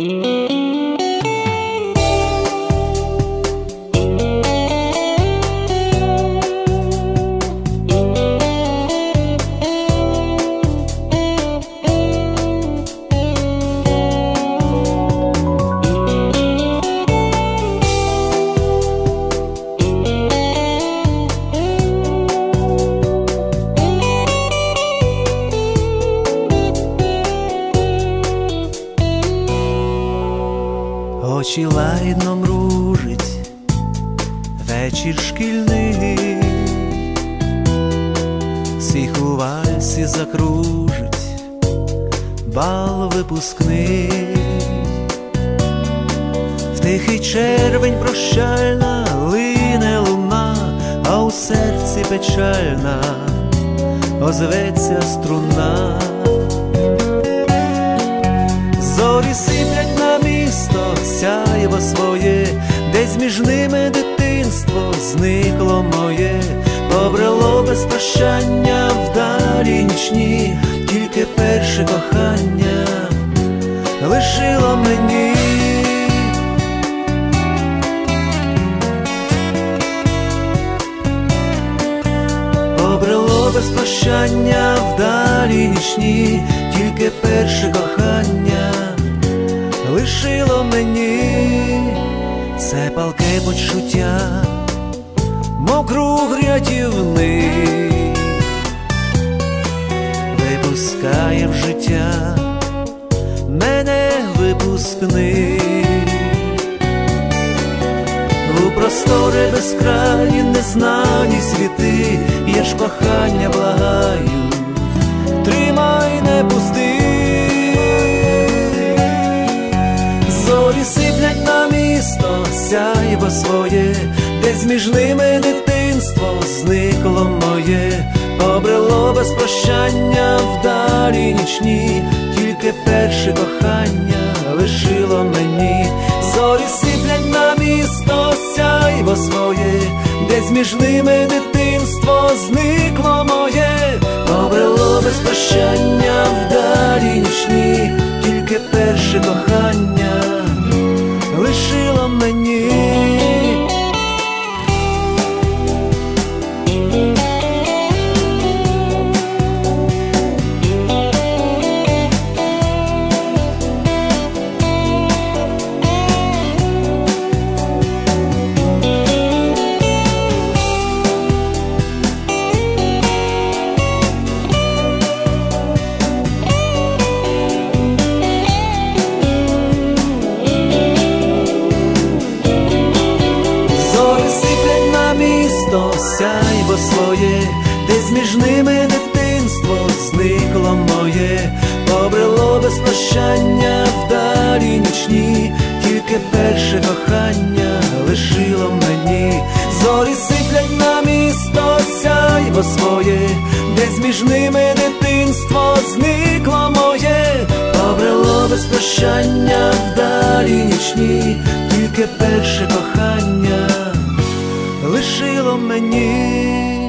Música Очі лагідно мружить, вечір шкільний, всіх у вальсі закружить, бал випускний, в тихий червень прощальна лине луна, а у серці печальна озветься струна. Своє, десь між ними дитинство зникло моє, побрело без прощання вдалі нічні, тільки перше кохання лишило мені. Побрело без прощання вдалі нічні, тільки перше кохання лишило мені. Це палке почуття, мов круг випускає в життя мене випускний. У простори безкраї незнані світи, я ж кохання благаю, сяйво своє, десь між ними дитинство зникло моє, побрело без прощання вдалі нічні, тільки перше кохання лишило мені, зорі сиплять на місто, сяйво своє, десь між ними дитинство зникло моє, побрело без прощання вдалі нічні, тільки перше кохання сяйво своє, десь між ними дитинство зникло моє, побрело без прощання вдалі нічні, тільки перше кохання лишило мені, зорі сиплять на місто, сяйво своє, десь між ними дитинство зникло моє, побрело без прощання вдалі нічні, тільки перше кохання лишило мені.